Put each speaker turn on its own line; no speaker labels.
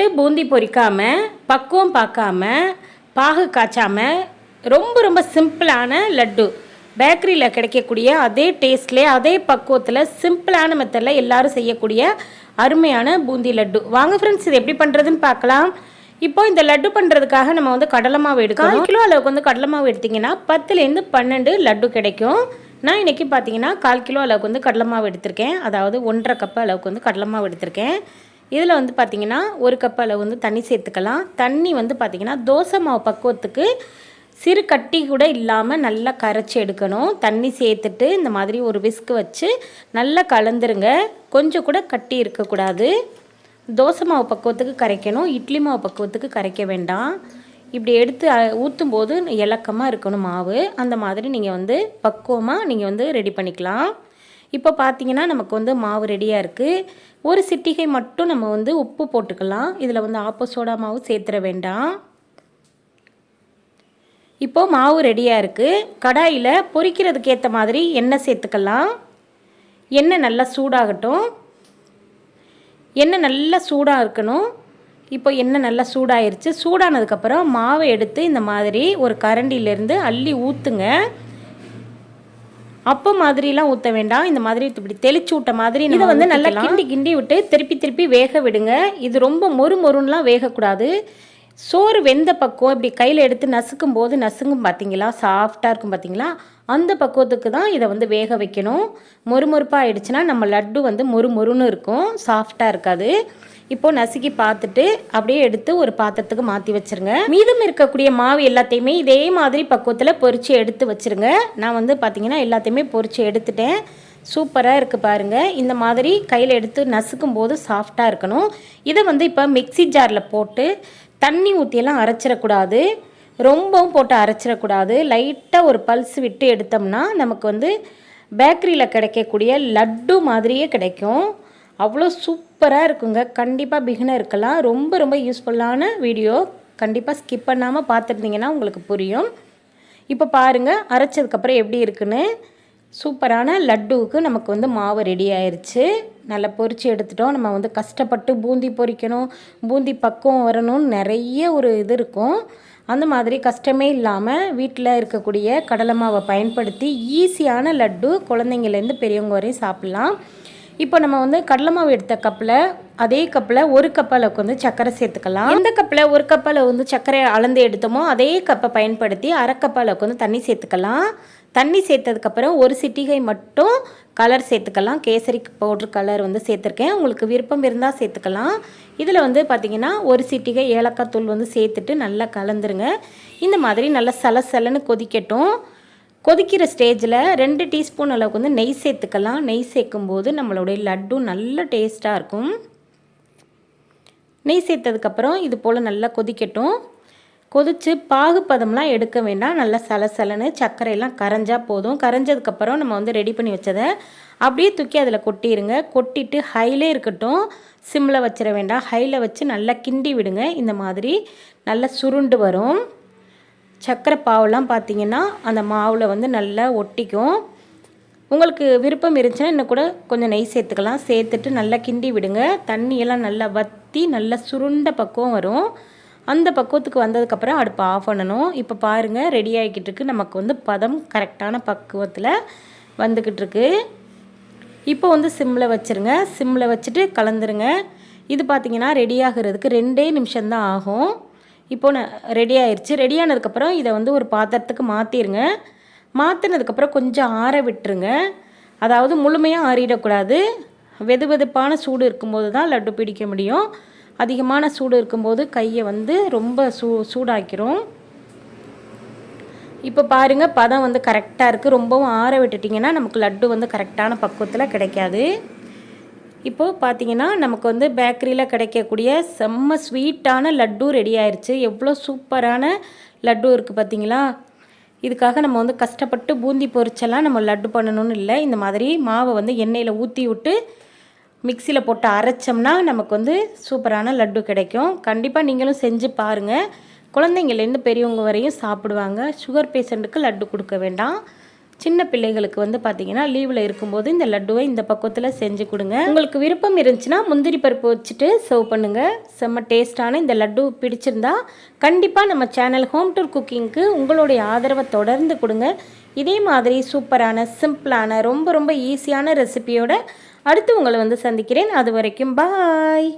கஷ்டப்பட்டு பூந்தி பொரிக்காமல் பக்குவம் பார்க்காம பாகு காய்ச்சாமல் ரொம்ப ரொம்ப சிம்பிளான லட்டு. பேக்கரியில் கிடைக்கக்கூடிய அதே டேஸ்ட்லேயே அதே பக்குவத்தில் சிம்பிளான மெத்தடில் எல்லோரும் செய்யக்கூடிய அருமையான பூந்தி லட்டு. வாங்க ஃப்ரெண்ட்ஸ் இது எப்படி பண்ணுறதுன்னு பார்க்கலாம். இப்போ இந்த லட்டு பண்ணுறதுக்காக நம்ம வந்து கடலை மாவு எடுக்கணும் கால் கிலோ அளவுக்கு வந்து கடலை மாவு எடுத்திங்கன்னா பத்துலேருந்து பன்னெண்டு லட்டு கிடைக்கும். நான் இன்றைக்கி பார்த்தீங்கன்னா கால் கிலோ அளவுக்கு வந்து கடலை மாவு எடுத்திருக்கேன். அதாவது ஒன்றரை கப் அளவுக்கு வந்து கடலை மாவு எடுத்திருக்கேன். இதில் வந்து பார்த்திங்கன்னா ஒரு கப் அளவு வந்து தண்ணி சேர்த்துக்கலாம். தண்ணி வந்து பார்த்திங்கன்னா தோசை மாவு பக்குவத்துக்கு சிறு கட்டி கூட இல்லாமல் நல்லா கரைச்சி எடுக்கணும். தண்ணி சேர்த்துட்டு இந்த மாதிரி ஒரு விஸ்க் வச்சு நல்லா கலந்துருங்க. கொஞ்சம் கூட கட்டி இருக்கக்கூடாது தோசை மாவு பக்குவத்துக்கு கரைக்கணும். இட்லி மாவு பக்குவத்துக்கு கரைக்க வேண்டாம். இப்படி எடுத்து ஊற்றும் போது இலக்கமாக இருக்கணும் மாவு. அந்த மாதிரி நீங்கள் வந்து பக்குவமாக நீங்கள் வந்து ரெடி பண்ணிக்கலாம். இப்போ பார்த்தீங்கன்னா நமக்கு வந்து மாவு ரெடியாக இருக்குது ஒரு சிட்டிகை மட்டும் நம்ம வந்து உப்பு போட்டுக்கலாம். இதில் வந்து ஆப்போ சோடா மாவு சேர்த்துற வேண்டாம். இப்போது மாவு ரெடியாக இருக்குது கடாயில் பொரிக்கிறதுக்கு ஏற்ற மாதிரி எண்ணெய் சேர்த்துக்கலாம். எண்ணெய் நல்லா சூடாகட்டும். எண்ணெய் நல்லா சூடாக இருக்கணும். இப்போ எண்ணெய் நல்லா சூடாயிருச்சு. சூடானதுக்கப்புறம் மாவை எடுத்து இந்த மாதிரி ஒரு கரண்டியிலேருந்து அள்ளி ஊற்றுங்க அப்போ மாதிரிலாம் ஊற்ற வேண்டாம். இந்த மாதிரி இப்படி தெளிச்சு விட்ட மாதிரி இதை வந்து நல்லா கிண்டி கிண்டி விட்டு திருப்பி திருப்பி வேக விடுங்க. இது ரொம்ப மொறு மொறுன்னெலாம் வேகக்கூடாது. சோறு வெந்த பக்குவம் இப்படி கையில் எடுத்து நசுக்கும் போது நசுங்கும் பார்த்தீங்களா சாஃப்டாக இருக்கும் பார்த்தீங்களா அந்த பக்குவத்துக்கு தான் இதை வந்து வேக வைக்கணும். மொறுமொறுப்பாக ஆயிடுச்சுன்னா நம்ம லட்டு வந்து மொறு மொறுன்னு இருக்கும். சாஃப்டாக இருக்காது. இப்போது நசுக்கி பார்த்துட்டு அப்படியே எடுத்து ஒரு பாத்திரத்துக்கு மாற்றி வச்சுருங்க. மீதம் இருக்கக்கூடிய மாவு எல்லாத்தையுமே இதே மாதிரி பக்குவத்தில் பொரித்து எடுத்து வச்சுருங்க. நான் வந்து பார்த்திங்கன்னா எல்லாத்தையுமே பொறிச்சு எடுத்துட்டேன். சூப்பராக இருக்குது பாருங்கள் இந்த மாதிரி கையில் எடுத்து நசுக்கும் போது சாஃப்டாக இருக்கணும். இதை வந்து இப்போ மிக்சி ஜாரில் போட்டு தண்ணி ஊற்றியெல்லாம் அரைச்சிடக்கூடாது. ரொம்பவும் போட்டு அரைச்சிடக்கூடாது. லைட்டாக ஒரு பல்ஸ் விட்டு எடுத்தோம்னா நமக்கு வந்து பேக்கரியில் கிடைக்கக்கூடிய லட்டு மாதிரியே கிடைக்கும். அவ்வளோ சூப்பராக இருக்குங்க. கண்டிப்பாக பிகினருக்கெல்லாம் இருக்கலாம். ரொம்ப ரொம்ப யூஸ்ஃபுல்லான வீடியோ கண்டிப்பாக ஸ்கிப் பண்ணாமல் பார்த்துருந்தீங்கன்னா உங்களுக்கு புரியும். இப்போ பாருங்கள் அரைச்சதுக்கப்புறம் எப்படி இருக்குன்னு. சூப்பரான லட்டுவுக்கு நமக்கு வந்து மாவு ரெடி ஆயிடுச்சு நல்லா பொரித்து எடுத்துட்டோம். நம்ம வந்து கஷ்டப்பட்டு பூந்தி பொரிக்கணும் பூந்தி பக்குவம் வரணும்னு நிறைய ஒரு இது இருக்கும். அந்த மாதிரி கஷ்டமே இல்லாமல் வீட்டில் இருக்கக்கூடிய கடலை மாவை பயன்படுத்தி ஈஸியான லட்டு குழந்தைங்கள்லேருந்து பெரியவங்க வரையும் சாப்பிட்லாம். இப்போ நம்ம வந்து கடலை மாவு எடுத்த கப்பில் அதே கப்பில் ஒரு கப் அளவுக்கு வந்து சர்க்கரை சேர்த்துக்கலாம். எந்த கப்பில் ஒரு கப் அளவு வந்து சர்க்கரை அளந்து எடுத்தோமோ அதே கப்பை பயன்படுத்தி அரை கப் அளவுக்கு வந்து தண்ணி சேர்த்துக்கலாம். தண்ணி சேர்த்ததுக்கப்புறம் ஒரு சிட்டிகை மட்டும் கலர் சேர்த்துக்கலாம். கேசரி பவுட்ரு கலர் வந்து சேர்த்துருக்கேன். உங்களுக்கு விருப்பம் இருந்தால் சேர்த்துக்கலாம். இதில் வந்து பார்த்திங்கன்னா ஒரு சிட்டிகை ஏலக்காய் தூள் வந்து சேர்த்துட்டு நல்லா கலந்துருங்க. இந்த மாதிரி நல்லா சலசலன்னு கொதிக்கட்டும். கொதிக்கிற ஸ்டேஜில் ரெண்டு டீஸ்பூன் அளவுக்கு வந்து நெய் சேர்த்துக்கலாம். நெய் சேர்க்கும்போது நம்மளுடைய லட்டு நல்ல டேஸ்ட்டாக இருக்கும். நெய் சேர்த்ததுக்கப்புறம் இது போல் நல்லா கொதிக்கட்டும். கொதித்து பாகுப்பதம்லாம் எடுக்க வேண்டாம். நல்லா சலசலன்னு சர்க்கரையெல்லாம் கரைஞ்சால் போதும். கரைஞ்சதுக்கப்புறம் நம்ம வந்து ரெடி பண்ணி வச்சதை அப்படியே தூக்கி அதில் கொட்டிடுங்க கொட்டிட்டு ஹைலே இருக்கட்டும். சிம்மில் வச்சிட வேண்டாம். ஹையில் வச்சு நல்லா கிண்டி விடுங்க. இந்த மாதிரி நல்லா சுருண்டு வரும். சர்க்கரை பாவெல்லாம் பார்த்தீங்கன்னா அந்த மாவில் வந்து நல்லா ஒட்டிக்கும். உங்களுக்கு விருப்பம் இருந்துச்சுன்னா இன்னும் கூட கொஞ்சம் நெய் சேர்த்துக்கலாம். சேர்த்துட்டு நல்லா கிண்டி விடுங்க. தண்ணியெல்லாம் நல்லா வற்றி நல்லா சுருண்ட பக்குவம் வரும். அந்த பக்குவத்துக்கு வந்ததுக்கப்புறம் அடுப்பை ஆஃப் பண்ணணும். இப்போ பாருங்கள் ரெடி ஆகிக்கிட்டு இருக்கு. நமக்கு வந்து பதம் கரெக்டான பக்குவத்தில் வந்துக்கிட்டு இருக்கு. இப்போ வந்து சிம்மில் வச்சுருங்க. சிம்மில் வச்சுட்டு கலந்துருங்க. இது பார்த்திங்கன்னா ரெடி ஆகிறதுக்கு ரெண்டே நிமிஷம்தான் ஆகும். இப்போ நான் ரெடி ஆயிடுச்சு ரெடி ஆனதுக்கப்புறம் இதை வந்து ஒரு பாத்திரத்துக்கு மாற்றிடுங்க மாற்றினதுக்கப்புறம் கொஞ்சம் ஆற விட்டுருங்க. அதாவது முழுமையாக ஆறிடக்கூடாது. வெது வெதுப்பான சூடு இருக்கும்போது தான் லட்டு பிடிக்க முடியும். அதிகமான சூடு இருக்கும்போது கையை வந்து ரொம்ப சூ சூடாக்கிரும். இப்போ பாருங்கள் பதம் வந்து கரெக்டாக இருக்குது ரொம்பவும் ஆற விட்டுட்டிங்கன்னா நமக்கு லட்டு வந்து கரெக்டான பக்குவத்தில் கிடைக்காது. இப்போது பார்த்தீங்கன்னா நமக்கு வந்து பேக்கரியில் கிடைக்கக்கூடிய செம்ம ஸ்வீட்டான லட்டு ரெடி ஆயிடுச்சு எவ்வளோ சூப்பரான லட்டு இருக்குது பார்த்தீங்களா இதுக்காக நம்ம வந்து கஷ்டப்பட்டு பூந்தி பொரிச்செல்லாம் நம்ம லட்டு பண்ணணும்னு இல்லை. இந்த மாதிரி மாவை வந்து எண்ணெயில் ஊற்றி விட்டு மிக்சியில் போட்டு அரைச்சோம்னா நமக்கு வந்து சூப்பரான லட்டு கிடைக்கும். கண்டிப்பாக நீங்களும் செஞ்சு பாருங்கள் குழந்தைங்கள்லேருந்து பெரியவங்க வரையும் சாப்பிடுவாங்க. சுகர் பேஷண்ட்டுக்கு லட்டு கொடுக்க வேண்டாம். சின்ன பிள்ளைகளுக்கு வந்து பார்த்தீங்கன்னா லீவில் இருக்கும்போது இந்த லட்டுவை இந்த பக்குவத்தில் செஞ்சு கொடுங்க. உங்களுக்கு விருப்பம் இருந்துச்சுன்னா முந்திரி பருப்பு வச்சுட்டு சர்வ் பண்ணுங்கள் செம்ம டேஸ்டான இந்த லட்டு பிடிச்சிருந்தா கண்டிப்பாக நம்ம சேனல் ஹோம் டூர் குக்கிங்க்கு உங்களுடைய ஆதரவை தொடர்ந்து கொடுங்க. இதே மாதிரி சூப்பரான சிம்பிளான ரொம்ப ரொம்ப ஈஸியான ரெசிபியோட அடுத்து உங்களை வந்து சந்திக்கிறேன். அது வரைக்கும் பாய்